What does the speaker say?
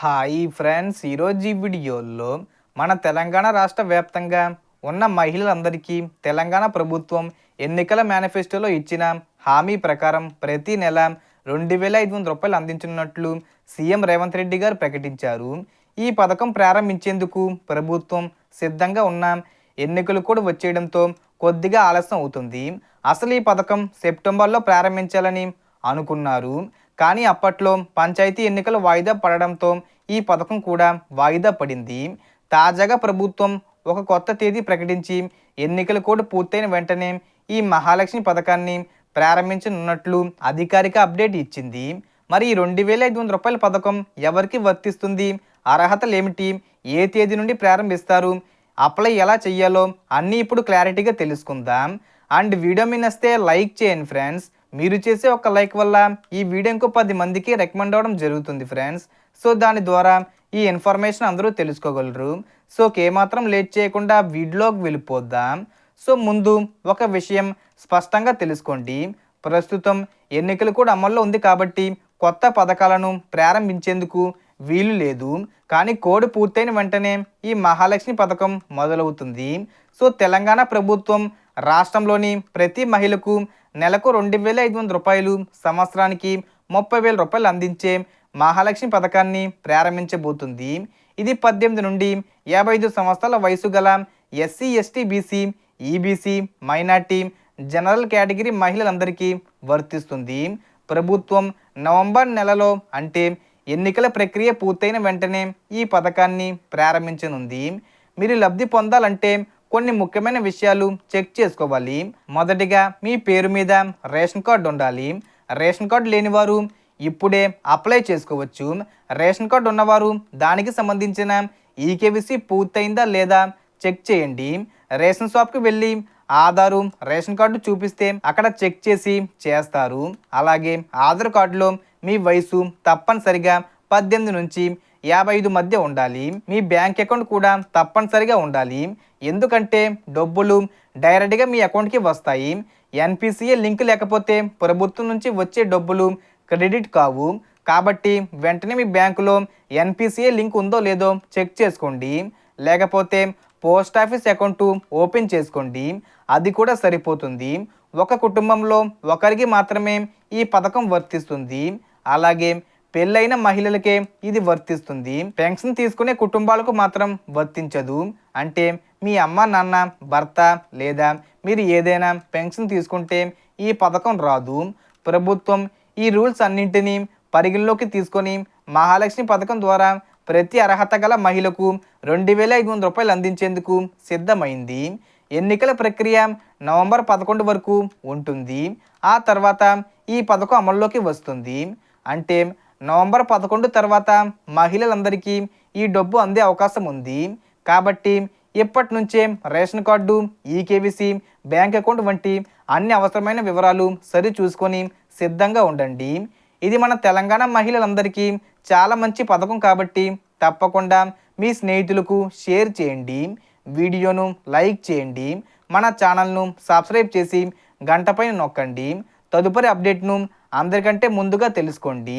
Hi friends ఈరోజు ఈ వీడియోలో మన తెలంగాణ రాష్ట్ర వ్యాప్తంగా ఉన్న మహిళలందరికీ తెలంగాణ ప్రభుత్వం ఎన్నికల మేనిఫెస్టోలో ఇచ్చిన హామీ ప్రకారం ప్రతి నెల రెండు వేల ఐదు వందల రూపాయలు అందించనున్నట్లు సీఎం రేవంత్ రెడ్డి గారు ప్రకటించారు. ఈ పథకం ప్రారంభించేందుకు ప్రభుత్వం సిద్ధంగా ఉన్న ఎన్నికలు కూడా వచ్చేయడంతో కొద్దిగా ఆలస్యం అవుతుంది. అసలు ఈ పథకం సెప్టెంబర్లో ప్రారంభించాలని అనుకున్నారు. కానీ అప్పట్లో పంచాయతీ ఎన్నికలు వాయిదా పడడంతో ఈ పథకం కూడా వాయిదా పడింది. తాజాగా ప్రభుత్వం ఒక కొత్త తేదీ ప్రకటించి ఎన్నికలు కూడా పూర్తయిన వెంటనే ఈ మహాలక్ష్మి పథకాన్ని ప్రారంభించనున్నట్లు అధికారిక అప్డేట్ ఇచ్చింది. మరి ఈ రెండు వేల ఐదు వందల రూపాయల పథకం ఎవరికి వర్తిస్తుంది? అర్హతలు ఏమిటి? ఏ తేదీ నుండి ప్రారంభిస్తారు? అప్లై ఎలా చెయ్యాలో అన్నీ ఇప్పుడు క్లారిటీగా తెలుసుకుందాం. అండ్ వీడియో మీ నస్తే లైక్ చేయండి ఫ్రెండ్స్. మీరు చేసే ఒక లైక్ వల్ల ఈ వీడియో ఇంకో పది మందికి రికమెండ్ అవ్వడం జరుగుతుంది ఫ్రెండ్స్ సో దాని ద్వారా ఈ ఇన్ఫర్మేషన్ అందరూ తెలుసుకోగలరు. సో ఏమాత్రం లేట్ చేయకుండా వీడియోకి వెళ్ళిపోద్దాం సో ముందు ఒక విషయం స్పష్టంగా తెలుసుకోండి. ప్రస్తుతం ఎన్నికలు కూడా అమల్లో ఉంది కాబట్టి కొత్త పథకాలను ప్రారంభించేందుకు వీలు లేదు. కానీ కోడ్ పూర్తయిన వెంటనే ఈ మహాలక్ష్మి పథకం మొదలవుతుంది. సో తెలంగాణ ప్రభుత్వం రాష్ట్రంలోని ప్రతి మహిళకు నెలకు రెండు వేల ఐదు వందల రూపాయలు సంవత్సరానికి ముప్పై వేల రూపాయలు అందించే మహాలక్ష్మి పథకాన్ని ప్రారంభించబోతుంది. ఇది పద్దెనిమిది నుండి యాభై ఐదు సంవత్సరాల వయసు గల SC ST BC EBC minority general category మహిళలందరికీ వర్తిస్తుంది. ప్రభుత్వం నవంబర్ నెలలో అంటే ఎన్నికల ప్రక్రియ పూర్తయిన వెంటనే ఈ పథకాన్ని ప్రారంభించనుంది. మీరు లబ్ధి పొందాలంటే కొన్ని ముఖ్యమైన విషయాలు చెక్ చేసుకోవాలి. మొదటిగా మీ పేరు మీద రేషన్ కార్డు ఉండాలి. రేషన్ కార్డు లేనివారు ఇప్పుడే అప్లై చేసుకోవచ్చు. రేషన్ కార్డు ఉన్నవారు దానికి సంబంధించిన ఈకేవిసి పూర్తయిందా లేదా చెక్ చేయండి. రేషన్ షాప్కి వెళ్ళి ఆధారు రేషన్ కార్డు చూపిస్తే అక్కడ చెక్ చేసి చేస్తారు. అలాగే ఆధార్ కార్డులో మీ వయసు తప్పనిసరిగా పద్దెనిమిది నుంచి యాభై ఐదు మధ్య ఉండాలి. మీ బ్యాంక్ అకౌంట్ కూడా తప్పనిసరిగా ఉండాలి. ఎందుకంటే డబ్బులు డైరెక్ట్గా మీ అకౌంట్కి వస్తాయి. ఎన్పిసిఏ లింక్ లేకపోతే ప్రభుత్వం నుంచి వచ్చే డబ్బులు క్రెడిట్ కావు. కాబట్టి వెంటనే మీ బ్యాంకులో ఎన్పిసిఏ లింక్ ఉందో లేదో చెక్ చేసుకోండి. లేకపోతే పోస్ట్ ఆఫీస్ అకౌంట్ ఓపెన్ చేసుకోండి. అది కూడా సరిపోతుంది. ఒక కుటుంబంలో ఒకరికి మాత్రమే ఈ పథకం వర్తిస్తుంది. అలాగే పెళ్ళైన మహిళలకే ఇది వర్తిస్తుంది. పెన్షన్ తీసుకునే కుటుంబాలకు మాత్రం వర్తించదు. అంటే మీ అమ్మ నాన్న భర్త లేదా మీరు ఏదైనా పెన్షన్ తీసుకుంటే ఈ పథకం రాదు. ప్రభుత్వం ఈ రూల్స్ అన్నింటినీ పరిగణలోకి తీసుకొని మహాలక్ష్మి పథకం ద్వారా ప్రతి అర్హత గల మహిళకు రెండు వేల ఐదు వందల రూపాయలు అందించేందుకు సిద్ధమైంది. ఎన్నికల ప్రక్రియ నవంబర్ పదకొండు వరకు ఉంటుంది. ఆ తర్వాత ఈ పథకం అమల్లోకి వస్తుంది. అంటే నవంబర్ పదకొండు తర్వాత మహిళలందరికీ ఈ డబ్బు అందే అవకాశం ఉంది. కాబట్టి ఇప్పటి నుంచే ration card eKYC bank account వంటి అన్ని అవసరమైన వివరాలు సరి చూసుకొని సిద్ధంగా ఉండండి. ఇది మన తెలంగాణ మహిళలందరికీ చాలా మంచి పథకం కాబట్టి తప్పకుండా మీ స్నేహితులకు షేర్ చేయండి. వీడియోను లైక్ చేయండి. మన ఛానల్ను సబ్స్క్రైబ్ చేసి గంటపైన నొక్కండి. తదుపరి అప్డేట్ను అందరికంటే ముందుగా తెలుసుకోండి.